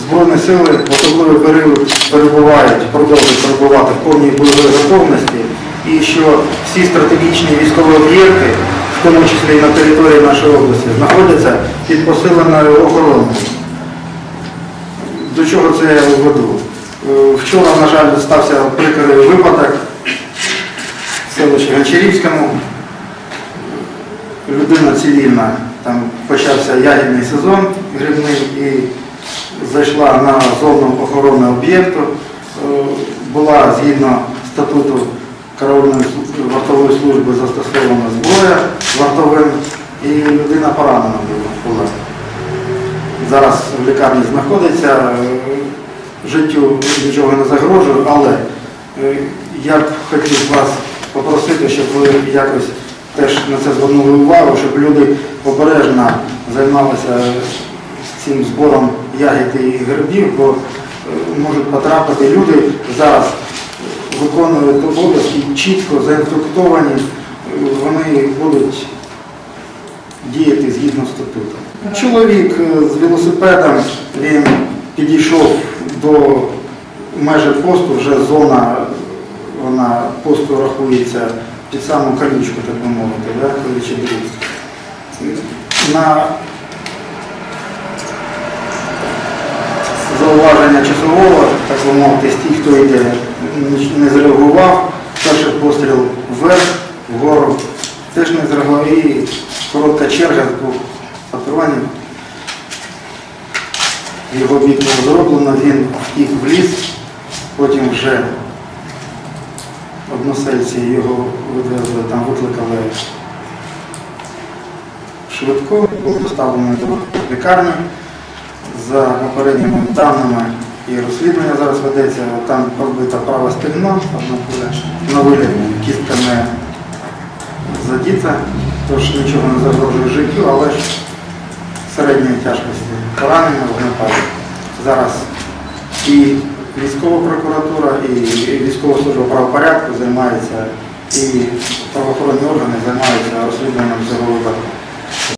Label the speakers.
Speaker 1: Збройні сили в особливий період перебувають, продовжують перебувати в повній бойовій готовності і що всі стратегічні військові об'єкти, в тому числі і на території нашої області, знаходяться під посиленою охороною. До чого це я веду? Е, Вчора, на жаль, стався прикрий випадок в селищі Гончарівському. Людина цивільна, там почався ягідний сезон грибний і зайшла на зону охорони об'єкту. Е, Була згідно статуту караульної вартової служби застосована зброя вартовим і людина поранена була. зараз в лікарні знаходиться, е, життю нічого не загрожує, але е, я б хотів вас попросити, щоб ви якось теж на це звернули увагу, щоб люди обережно займалися цим збором ягід і грибів, бо е, можуть потрапити люди зараз виконують обов'язки чітко заінфектовані, е, вони будуть діяти згідно статуту. Чоловік е, з велосипедом він підійшов до межі посту, вже зона вона посту рахується під саму колючку, так би мовити, да, колючий дріт. На зауваження часового, так би мовити, тих, хто йде, не зреагував. Перший постріл вверх, вгору, теж не зреагував. І коротка черга з двох. Його бік було зроблено, він втік в ліс, потім вже односельці його відвезли, там викликали швидко, доставлено до лікарні за попередніми даними і розслідування зараз ведеться, там пробита права спільна, одна куля, на виліт кістка не задіта, тож нічого не загрожує життю, але ж середньої тяжкості поранення вогнепаду. Зараз і військова прокуратура, і військова служба правопорядку займається, і правоохоронні органи займаються розслідуванням цього випадку.